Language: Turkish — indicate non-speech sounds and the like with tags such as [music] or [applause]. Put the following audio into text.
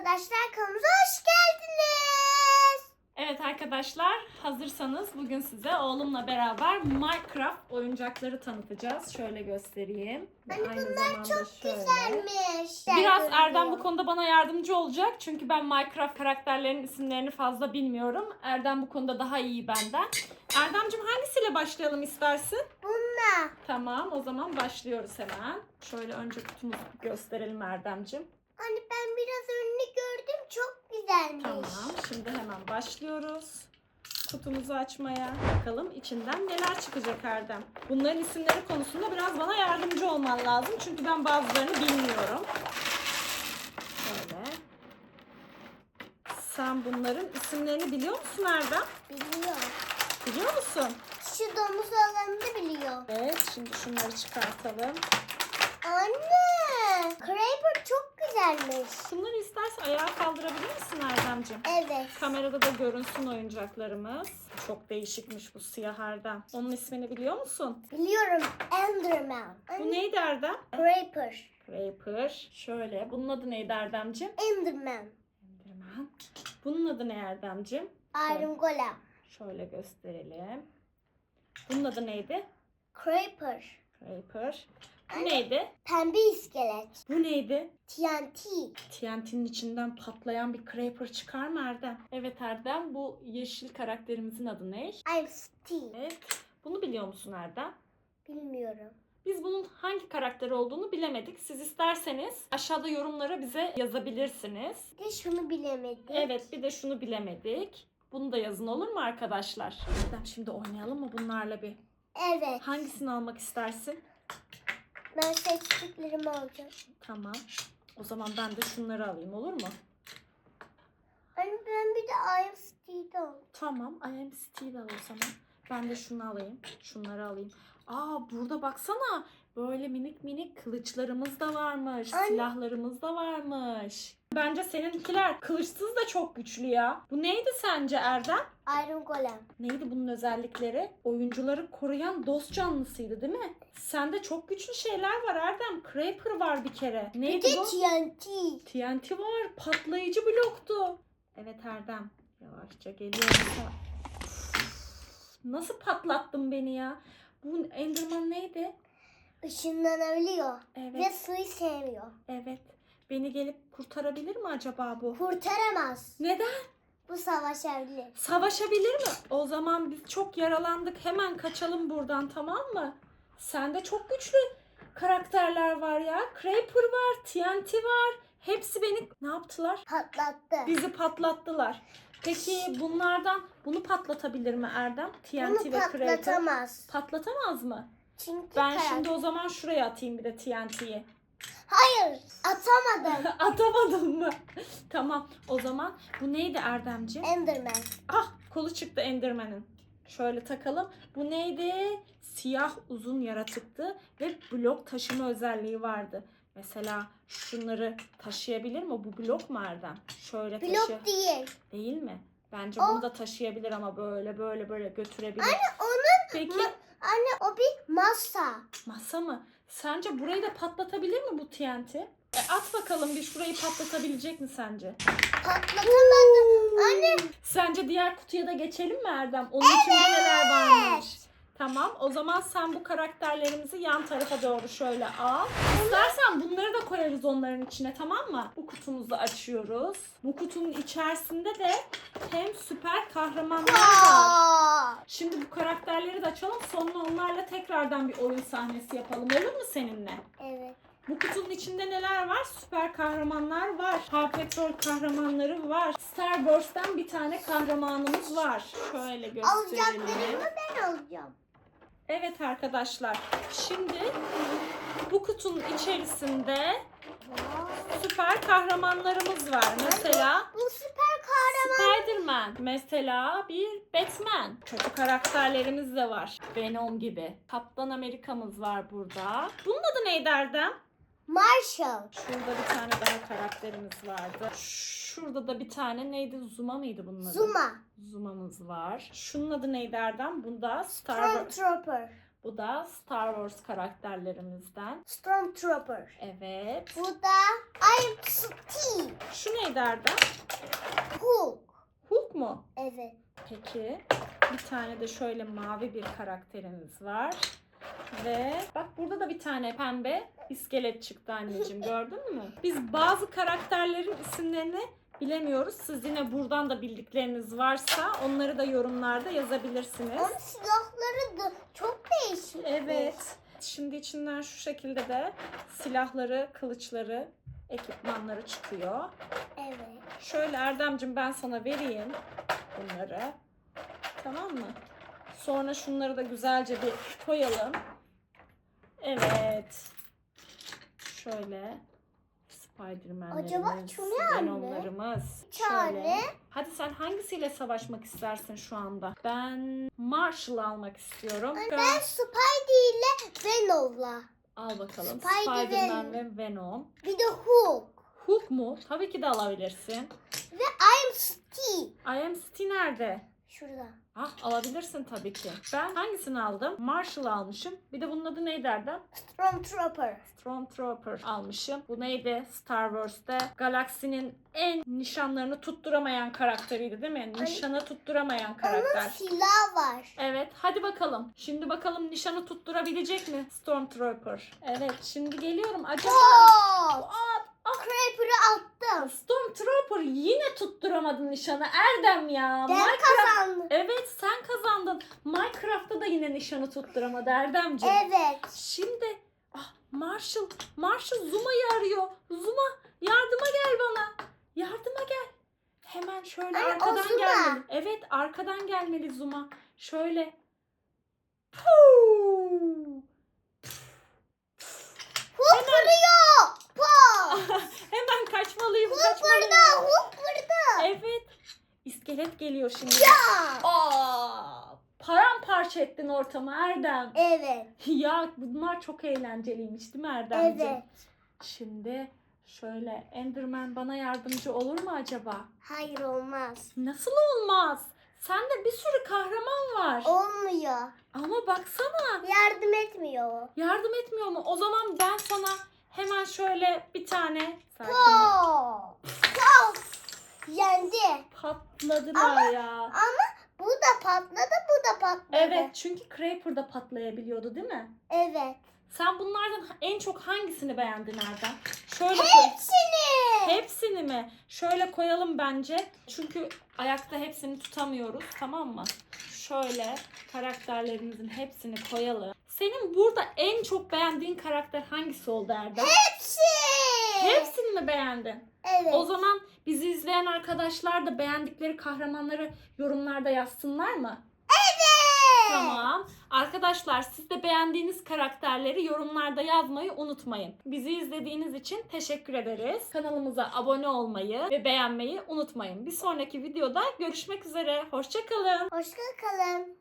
arkadaşlar kanalımıza hoş geldiniz. Evet arkadaşlar hazırsanız bugün size oğlumla beraber Minecraft oyuncakları tanıtacağız. Şöyle göstereyim. Hani aynı bunlar zamanda çok şöyle. güzelmiş. Biraz. Erdem bu konuda bana yardımcı olacak. Çünkü ben Minecraft karakterlerinin isimlerini fazla bilmiyorum. Erdem bu konuda daha iyi benden. Erdemcim hangisiyle başlayalım istersin? Bununla. Tamam o zaman başlıyoruz hemen. Şöyle önce kutumuzu gösterelim Erdemcim. Hani ben biraz önünü gördüm çok güzelmiş. Tamam şimdi hemen başlıyoruz. Kutumuzu açmaya. Bakalım içinden neler çıkacak Erdem. Bunların isimleri konusunda biraz bana yardımcı olman lazım. Çünkü ben bazılarını bilmiyorum. Şöyle. Sen bunların isimlerini biliyor musun Erdem? Biliyor. Biliyor musun? Şu domuz olanını biliyor. Evet şimdi şunları çıkartalım. Anne. Kraber güzelmiş. Şunları istersen ayağa kaldırabilir misin Erdemciğim? Evet. Kamerada da görünsün oyuncaklarımız. Çok değişikmiş bu siyah Erdem. Onun ismini biliyor musun? Biliyorum. Enderman. Bu neydi Erdem? Kraber. Creeper. Şöyle. Bunun adı neydi Erdemciğim? Enderman. Enderman. Bunun adı ne Erdemciğim? Iron Golem. Şöyle gösterelim. Bunun adı neydi? Kraber. Creeper. Bu neydi? Pembe iskelet. Bu neydi? TNT. TNT'nin içinden patlayan bir Creeper çıkar mı Erdem? Evet Erdem bu yeşil karakterimizin adı ne? I'm Steve. Evet. Bunu biliyor musun Erdem? Bilmiyorum. Biz bunun hangi karakter olduğunu bilemedik. Siz isterseniz aşağıda yorumlara bize yazabilirsiniz. Bir de şunu bilemedim. Evet bir de şunu bilemedik. Bunu da yazın olur mu arkadaşlar? Erdem şimdi oynayalım mı bunlarla bir? Evet. Hangisini almak istersin? Ben seçtiklerimi alacağım. Tamam. O zaman ben de şunları alayım olur mu? Anne ben bir de I am Steve alacağım. Tamam. I am Steel al o zaman. Ben de şunu alayım. Şunları alayım. Aa burada baksana. Böyle minik minik kılıçlarımız da varmış. Anne. Silahlarımız da varmış. Bence seninkiler kılıçsız da çok güçlü ya. Bu neydi sence Erdem? Iron Golem. Neydi bunun özellikleri? Oyuncuları koruyan dost canlısıydı değil mi? Sende çok güçlü şeyler var Erdem. Creeper var bir kere. Bir Neydi de bu? TNT. TNT var. Patlayıcı bloktu. Evet Erdem. Yavaşça geliyorum. Nasıl patlattın beni ya? Bu Enderman neydi? Işınlanabiliyor. Ve Evet. suyu sevmiyor. Evet. Beni gelip kurtarabilir mi acaba bu? Kurtaramaz. Neden? Bu savaşabilir. Savaşabilir mi? O zaman biz çok yaralandık. Hemen kaçalım buradan tamam mı? Sende çok güçlü karakterler var ya. Creeper var, TNT var. Hepsi beni ne yaptılar? Patlattı. Bizi patlattılar. Peki bunlardan bunu patlatabilir mi Erdem? TNT Bunu ve Creeper. patlatamaz. Patlatamaz mı? Çünkü Ben karar- şimdi o zaman şuraya atayım bir de TNT'yi. Hayır. Atamadım. [laughs] Atamadım mı? tamam. O zaman bu neydi Erdemciğim? Enderman. Ah kolu çıktı Enderman'ın. Şöyle takalım. Bu neydi? Siyah uzun yaratıktı ve blok taşıma özelliği vardı. Mesela şunları taşıyabilir mi? Bu blok mu Erdem? Şöyle taşı. Blok değil. Değil mi? Bence O- bunu da taşıyabilir ama böyle böyle böyle götürebilir. onun Peki Anne o bir masa. masa mı? Sence burayı da patlatabilir mi bu TNT? E, at bakalım bir şurayı patlatabilecek mi sence? Patlatamadım. Anne Sence diğer kutuya da geçelim mi Erdem? Onun içinde neler varmış? Tamam o zaman sen bu karakterlerimizi yan tarafa doğru şöyle al. İstersen bunları da koyarız onların içine tamam mı? Bu kutumuzu açıyoruz. Bu kutunun içerisinde de hem süper kahramanlar var. Şimdi bu karakterleri de açalım sonra onlarla tekrardan bir oyun sahnesi yapalım. Olur mu seninle? Evet. Bu kutunun içinde neler var? Süper kahramanlar var. Paw Patrol kahramanları var. Star Wars'tan bir tane kahramanımız var. Şöyle gösterelim. Alacaklarımı ben alacağım. Evet arkadaşlar. Şimdi bu kutunun içerisinde süper kahramanlarımız var. Mesela Bu süper kahraman. Spider-Man. Mesela bir Batman. Kötü karakterlerimiz de var. Venom gibi. Kaptan Amerika'mız var burada. Bunun adı neydi Erdem? Marshall. Şurada bir tane daha karakterimiz vardı. Şurada da bir tane neydi? Zuma mıydı bunun adı? Zuma. Zuma'mız var. Şunun adı neydi Erdem? Bu da Star. Stormtrooper. Bu da Star Wars karakterlerimizden. Stormtrooper. Evet. Bu da I am Steve. Şu neydi Erdem? Hulk. Hulk mu? Evet. Peki. Bir tane de şöyle mavi bir karakterimiz var. Ve bak burada da bir tane pembe iskelet çıktı anneciğim gördün mü? Biz bazı karakterlerin isimlerini bilemiyoruz. Siz yine buradan da bildikleriniz varsa onları da yorumlarda yazabilirsiniz. Onun silahları da çok değişik. Evet. Şimdi içinden şu şekilde de silahları, kılıçları, ekipmanları çıkıyor. Evet. Şöyle Erdemcim ben sana vereyim bunları. Tamam mı? Sonra şunları da güzelce bir koyalım. Evet. Şöyle. Spiderman'lerimiz, Acaba anne? Venom'larımız. Şöyle. Hadi sen hangisiyle savaşmak istersin şu anda? Ben Marshall almak istiyorum. Ben Spidey ile Venom'la. Al bakalım. Spider- Spider-Man ve Venom. Bir de Hulk. Hulk mu? Tabii ki de alabilirsin. Ve I'm Steve. I am City nerede? Şurada. Ah alabilirsin tabii ki. Ben hangisini aldım? Marshall almışım. Bir de bunun adı neydi Erdem? Stormtrooper. Stormtrooper almışım. Bu neydi? Star Wars'te galaksinin en nişanlarını tutturamayan karakteriydi değil mi? Nişanı tutturamayan Onun karakter. silahı var. Evet hadi bakalım. Şimdi bakalım nişanı tutturabilecek mi Stormtrooper? Evet şimdi geliyorum. Acaba Hop. Aa, Creeper'ı attım. Stormtrooper yine tutturamadı nişanı. Erdem ya. Ben Minecraft- kazandım. Evet sen kazandın. Minecraft'ta da yine nişanı tutturamadı Erdemciğim. Evet. Şimdi ah Marshall, Marshall Zuma'yı arıyor. Zuma yardıma gel bana. Yardıma gel. Hemen şöyle o arkadan gelmeli. Evet arkadan gelmeli Zuma. Şöyle. Puu! Hulk vuruyor. [laughs] Hemen kaçmalıyım. Hulk kaçmalıyım. burada. Hulk burada. Evet. İskelet geliyor şimdi. Ya. Aa, paramparça ettin ortamı Erdem. Evet. [laughs] Ya bunlar çok eğlenceliymiş değil mi Erdemciğim? Evet. Şimdi şöyle Enderman bana yardımcı olur mu acaba? Hayır olmaz. Nasıl olmaz? Sende bir sürü kahraman var. Olmuyor. Ama baksana Yardım etmiyor. yardım etmiyor mu? O zaman ben sana hemen şöyle bir tane sakin ol. Yendi. patladılar ya. Ama bu da patladı, bu da patladı. Evet çünkü Creeper da patlayabiliyordu değil mi? Evet. Sen bunlardan en çok hangisini beğendin Erdem? Şöyle koy. Hepsini. Hepsini mi? Şöyle koyalım bence. Çünkü ayakta hepsini tutamıyoruz tamam mı? Şöyle karakterlerimizin hepsini koyalım. Senin burada en çok beğendiğin karakter hangisi oldu Erdem? Hepsi. Hepsini mi beğendin? Evet. O zaman bizi izleyen arkadaşlar da beğendikleri kahramanları yorumlarda yazsınlar mı? Evet. Tamam. Arkadaşlar siz de beğendiğiniz karakterleri yorumlarda yazmayı unutmayın. Bizi izlediğiniz için teşekkür ederiz. Kanalımıza abone olmayı ve beğenmeyi unutmayın. Bir sonraki videoda görüşmek üzere. Hoşçakalın. Hoşça kalın.